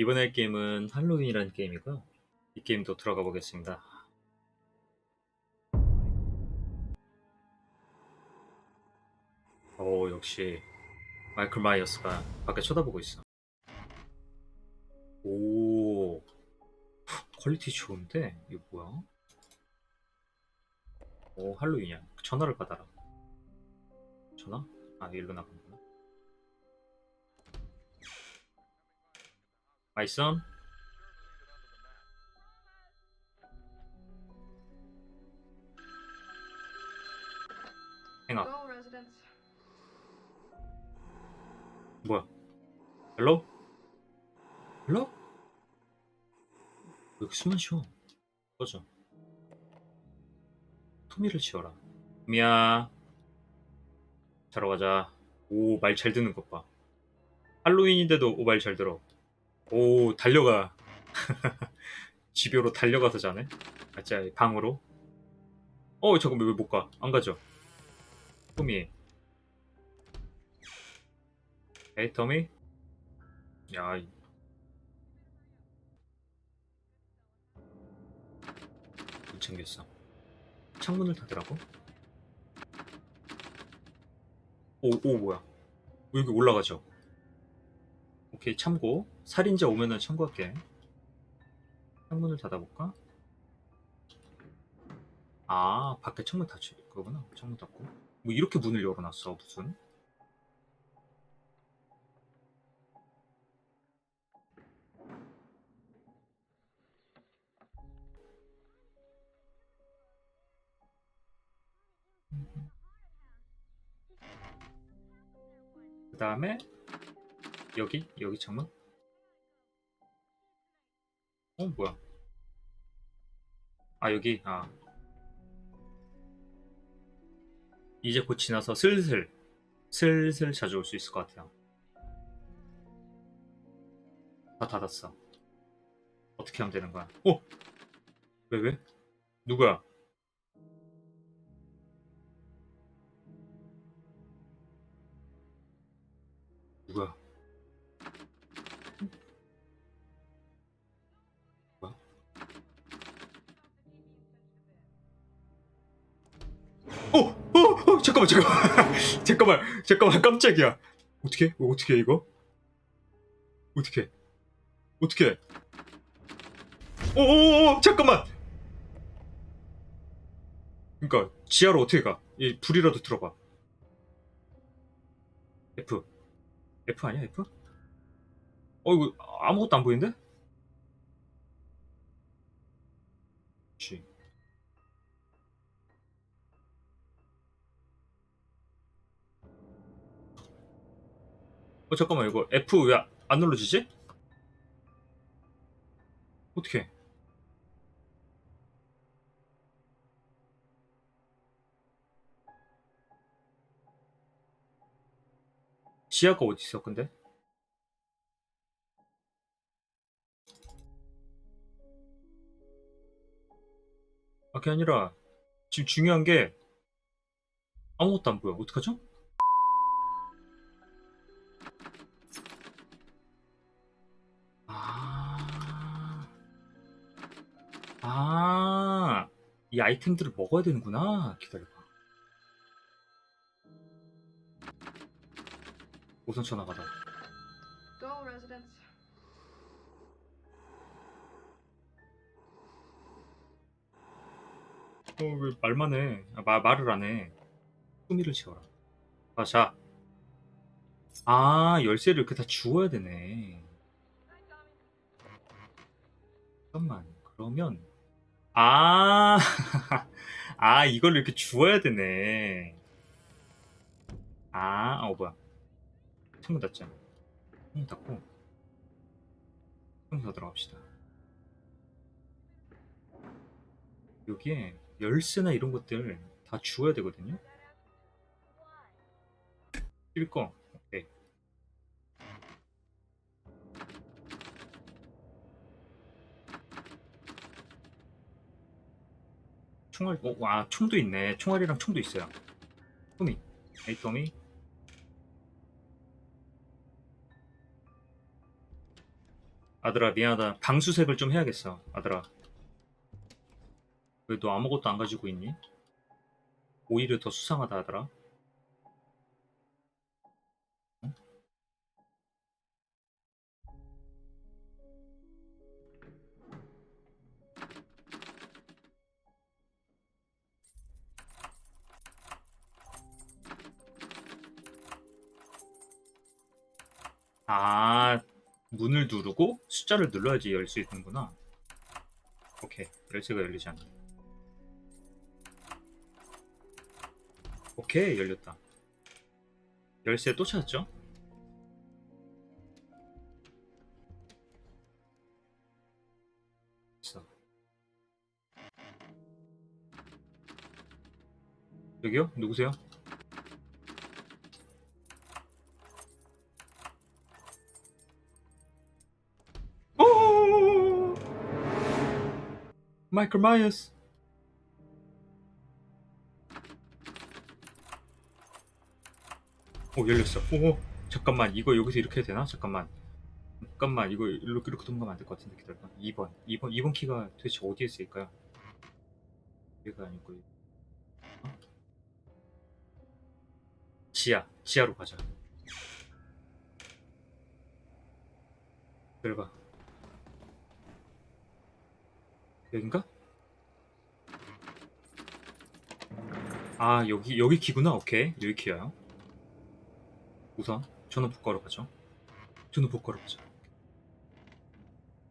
이번에 할 게임은 할로윈이라는 게임이고요. 이 게임도 들어가 보겠습니다. 오, 역시 마이클 마이어스가 밖에 쳐다보고 있어. 오, 퀄리티 좋은데? 이거 뭐야? 오, 할로윈이야. 전화를 받아라. 전화? 아, 일로 나간 My son? Go, residents. 뭐야? 헬로? 헬로? 왜 숨만 쉬어? 꺼져. 토미를 치워라. 토미야. 자러 가자. 오, 말 잘 듣는 것 봐. 할로윈인데도 오, 말잘 들어. 오, 달려가. 집요로 달려가서 자네. 아, 진짜 방으로. 어, 잠깐만, 왜 못 가? 안 가죠? 토미. 에이, 토미? 야, 챙겼어. 창문을 닫으라고? 오, 오, 뭐야. 왜 여기 올라가죠? 오케이, 참고. 살인자 오면은 참고할게. 창문을 닫아볼까? 아, 밖에 창문 닫혀, 그거구나. 창문 닫고. 뭐 이렇게 문을 열어놨어, 무슨. 그 다음에 여기? 여기 창문? 어 뭐야? 아 여기 아. 이제 곧 지나서 슬슬 슬슬 자주 올 수 있을 것 같아요. 다 닫았어. 어떻게 하면 되는 거야? 어? 왜 왜? 누구야? 잠깐만, 잠깐만, 잠깐만, 잠깐만, 깜짝이야. 어떻게? 어떻게 해, 이거? 어떻게? 어떻게? 어, 어, 어, 잠깐만. 그러니까 지하로 어떻게 가? 이 불이라도 들어봐. F. F 아니야 F? 어 이거 아무것도 안 보이는데? 어 잠깐만 이거 F 왜 안 눌러지지? 어떻게? 지하가 어디 있어 근데? 아, 그게 아니라 지금 중요한 게 아무것도 안 보여. 어떡하죠? 아, 이 아이템들을 먹어야 되는구나. 기다려봐. 우선 전화받아. Go, residents. 어, 왜 말만 해? 아, 마, 말을 안 해. 꾸미를 채워라. 아, 자. 아, 열쇠를 이렇게 다 주워야 되네. 잠깐만. 그러면, 아, 아, 이걸 이렇게 주워야 되네. 아, 어, 뭐야. 창문 닫자. 창문 닫고, 창문 닫으러 갑시다. 여기에 열쇠나 이런 것들 다 주워야 되거든요. 읽거. 총알, 어, 와, 총도 있네. 총알이랑 총도 있어요. 토미. 에이, 토미. 아, 아들아 미안하다. 방수색을 좀 해야겠어. 아들아. 왜 너 아무것도 안 가지고 있니? 오히려 더 수상하다 아들아. 아, 문을 누르고 숫자를 눌러야지 열 수 있는구나. 오케이, 열쇠가 열리지 않네. 오케이, 열렸다. 열쇠 또 찾았죠? 여기요? 누구세요? 마이클 마이어스. 오 열렸어. 오 잠깐만 이거 여기서 이렇게 해도 되나? 잠깐만. 잠깐만 이거 이렇게 이렇게 동가면 안 될 것 같은데 기다려봐. 2번 2번 2번 키가 도대체 어디에 있을까요? 여기가 아니고 어? 지하 지하로 가자. 들어가. 여긴가? 아 여기 여기 키구나. 오케이 여기 키야. 우선 저는 복구하러 가죠. 저는 복구하러 가죠.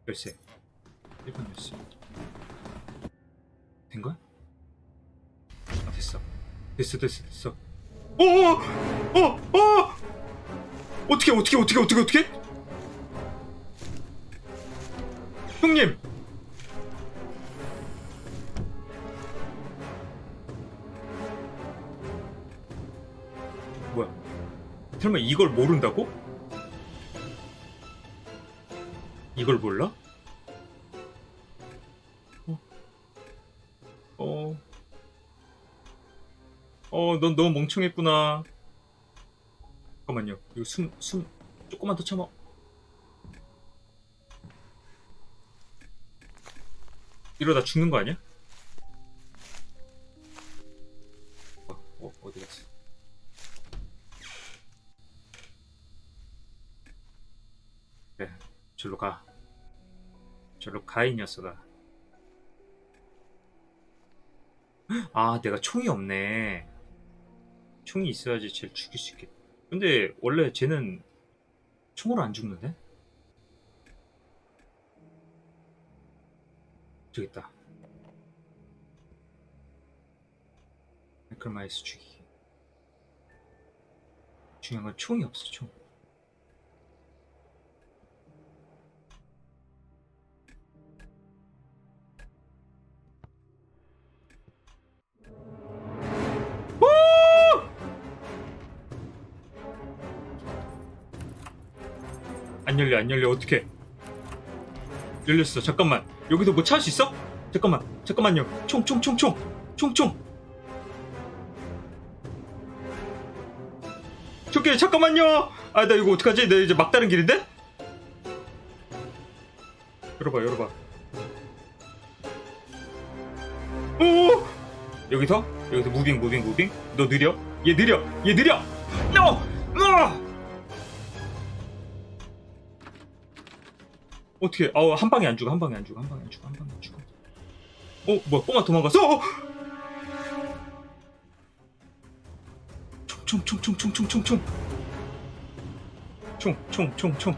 열쇠. 1번 열쇠. 된 거야? 아 됐어. 됐어 됐어 됐어. 어어 어 어. 어떻게 어떻게 어떻게 어떻게 어떻게? 형님. 설마 이걸 모른다고? 이걸 몰라? 어? 어? 어, 넌 너무 멍청했구나. 잠깐만요. 이거 숨, 숨, 조금만 더 참아. 이러다 죽는 거 아니야? 절로 가, 이 녀석아. 아, 내가 총이 없네. 총이 있어야지 쟤를 죽일 수 있겠. 근데 원래 쟤는 총으로 안 죽는데? 저기 있다. 마이클 마이스 죽이기. 중요한 건 총이 없어, 총. 안 열려 안 열려. 어떻게 열렸어. 잠깐만. 여기서 뭐 찾을 수 있어? 잠깐만. 잠깐만요. 총 총 총 총. 총총. 저기 잠깐만요. 아 나 이거 어떡하지? 나 이제 막다른 길인데? 열어봐 열어봐. 오! 여기서 여기서 무빙 무빙 무빙. 너 느려? 얘 느려. 얘 느려. 너! 어! 어떻게? 아우 한 방에 안 죽어 한 방에 안 죽어 한 방에 안 죽어 한 방에 안 죽어. 어 뭐야 뽕아 도망갔어? 어! 총총총총총총총 총총총총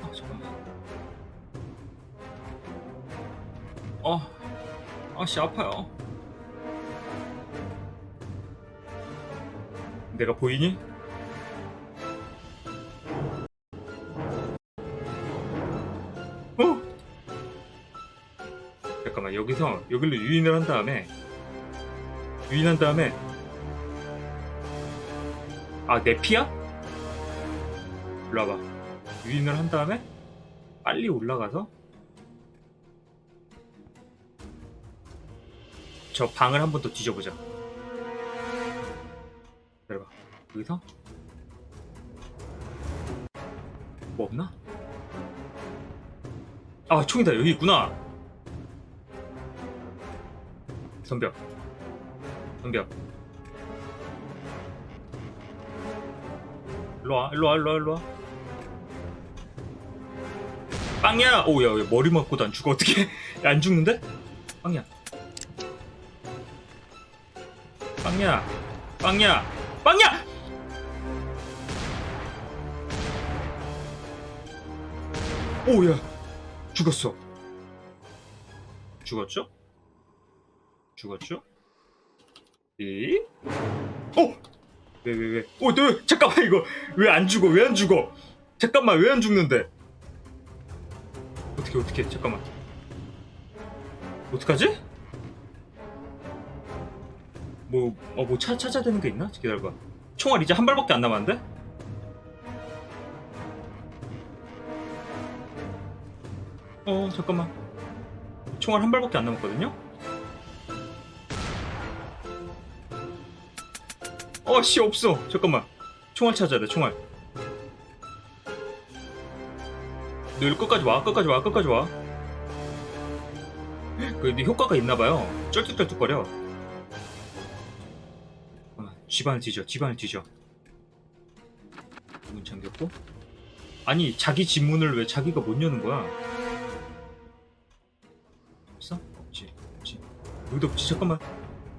아 잠깐만. 아 아씨 아파요. 내가 보이니? 여기서 여기로 유인을 한 다음에 유인한 다음에 아내 피야? 일로 와봐 유인을 한 다음에 빨리 올라가서 저 방을 한 번 더 뒤져보자. 내려봐 여기서? 뭐 없나? 아 총이다. 여기 있구나 덤벼 덤벼 일로와 일로와 일로와 일로와. 빵야! 오야 야, 머리 맞고도 안 죽어. 어떻게 안 죽는데? 빵야. 빵야. 빵야. 빵야! 오야. 죽었어. 죽었죠? 죽었죠? 이? 어? 왜 왜 왜? 어, 너 잠깐만 이거 왜 안 죽어? 왜 안 죽어? 잠깐만 왜 안 죽는데? 어떻게 어떻게 잠깐만 어떡하지? 뭐 어뭐 찾아야 되는 게 있나? 기다려봐 총알 이제 한 발밖에 안 남았는데? 어 잠깐만 총알 한 발밖에 안 남았거든요? 어씨 없어. 잠깐만. 총알 찾아야 돼 총알. 너 여기 끝까지 와 끝까지 와 끝까지 와. 근데 효과가 있나봐요. 쩔뚝쩔뚝거려. 잠깐만, 집안을 뒤져 집안을 뒤져. 문 잠겼고. 아니 자기 집 문을 왜 자기가 못 여는 거야? 없어? 없지 없지. 여기도 없지. 잠깐만.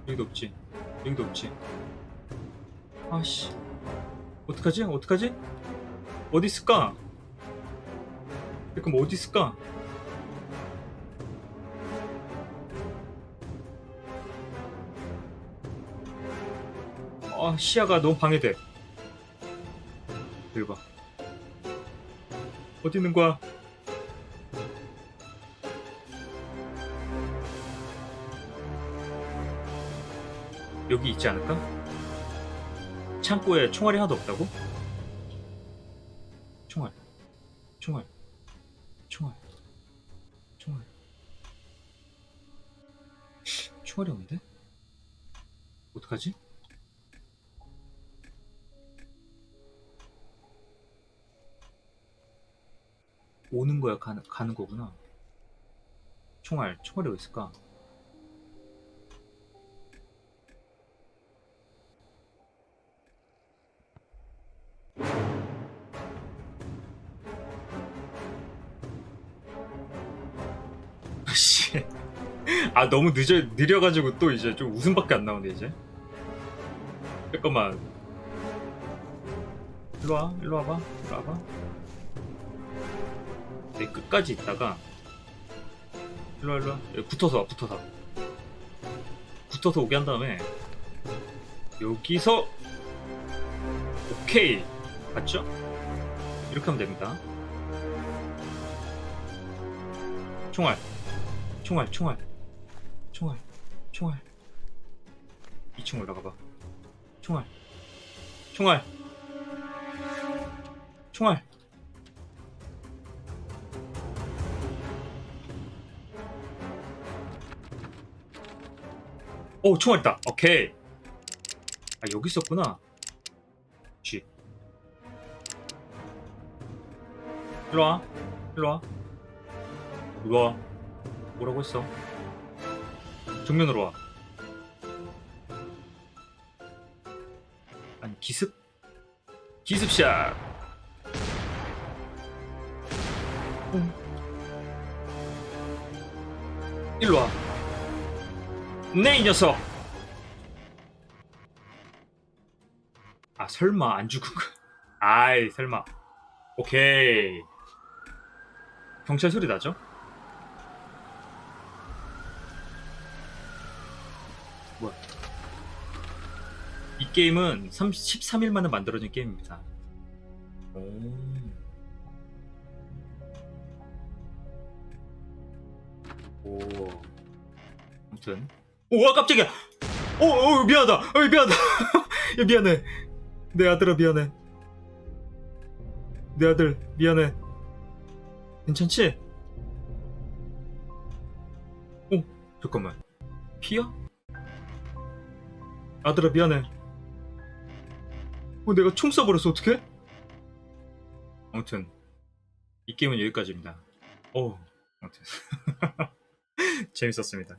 여기도 없지. 여기도 없지 아씨. 어떡하지? 어떡하지? 어디 있을까? 잠깐만 어디 있을까? 아 시야가 너무 방해돼. 여기 봐. 어디 있는 거야? 여기 있지 않을까? 창고에 총알이 하나도 없다고? 총알 총알 총알 총알 총알이 없는데? 어떡하지? 오는 거야 가는, 가는 거구나 총알 총알이 어디 있을까? 씨. 아 너무 늦어 느려가지고 또 이제 좀 웃음밖에 안 나오네 이제. 잠깐만. 일로 와, 일로 와봐, 일로 와봐. 내 끝까지 있다가 일로 와, 일로 와. 여기 붙어서 와, 붙어서. 와. 붙어서 오게 한 다음에 여기서 오케이 맞죠? 이렇게 하면 됩니다. 총알. 총알, 총알, 총알, 총알. 2층 올라가봐. 총알, 총알, 총알. 오, 총알 있다. 오케이. 아, 여기 있었구나. 쥐. 일로 와. 일로 와. 일로 와. 뭐라고 했어? 정면으로 와. 아니 기습? 기습샷. 응. 일로 와. 네이 녀석. 아 설마 안 죽은 거? 아이 설마. 오케이. 경찰 소리 나죠? 이 게임은 30, 13일 만에 만들어진 게임입니다. 오. 오. 아무튼. 오, 깜짝이야! 오, 오, 미안하다! 어, 미안하다! 야, 미안해. 내 아들아, 미안해. 내 아들, 미안해. 괜찮지? 오, 잠깐만. 피야? 아들아 미안해. 어, 내가 총 쏴버렸어 어떡해? 아무튼 이 게임은 여기까지입니다. 오, 아무튼 재밌었습니다.